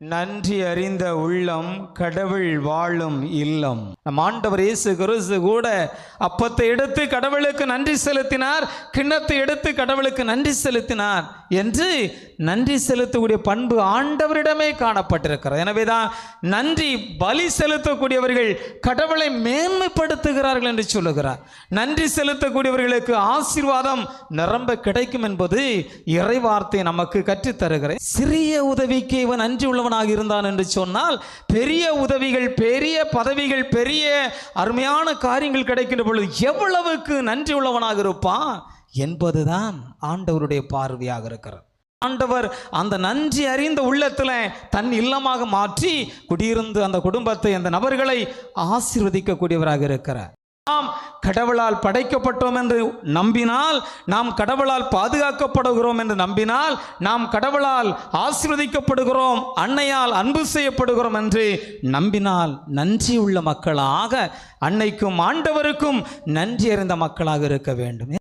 நன்றி அறிந்த உள்ளம் கடவுள் வாழும் இல்லம். நம் ஆண்டவர் இயேசு குருசு கூட அப்பத்தை எடுத்து கடவுளுக்கு நன்றி செலுத்தினார் கிண்ணத்தை எடுத்து கடவுளுக்கு நன்றி செலுத்தினார் என்று நன்றி செலுத்தக்கூடிய பண்பு ஆண்டவரிடமே காணப்பட்டிருக்கிறது. எனவேதான் நன்றி பலி செலுத்தக்கூடியவர்கள் கடவுளை மேன்மைப்படுத்துகிறார்கள் என்று சொல்லுகிறார். நன்றி செலுத்தக்கூடியவர்களுக்கு ஆசீர்வாதம் நிரம்ப கிடைக்கும் என்பது இறைவார்த்தை நமக்கு கற்றுத்தருகிறேன் சிறிய உதவிக்கு இவன் நன்றி உள்ளவனாக இருந்தான் என்று சொன்னால் பெரிய உதவிகள் பெரிய பதவிகள் பெரிய அருமையான காரியங்கள் கிடைக்கின்ற பொழுது எவ்வளவுக்கு நன்றி உள்ளவனாக இருப்பான்? என்பதுதான் ஆண்டவருடைய பார்வையாக இருக்கிறது. ஆண்டவர் அந்த நன்றி அறிந்த உள்ளத்தில் தன் இல்லமாக மாற்றி குடியிருந்து அந்த குடும்பத்தை அந்த நபர்களை ஆசீர்வதிக்கக்கூடியவராக இருக்கிறார். நாம் கடவுளால் படைக்கப்பட்டோம் என்று நம்பினால் நாம் கடவுளால் பாதுகாக்கப்படுகிறோம் என்று நம்பினால் நாம் கடவுளால் ஆசிர்வதிக்கப்படுகிறோம் அன்னையால் அன்பு செய்யப்படுகிறோம் என்று நம்பினால் நன்றி உள்ள மக்களாக அன்னைக்கும் ஆண்டவருக்கும் நன்றி அறிந்த மக்களாக இருக்க வேண்டும்.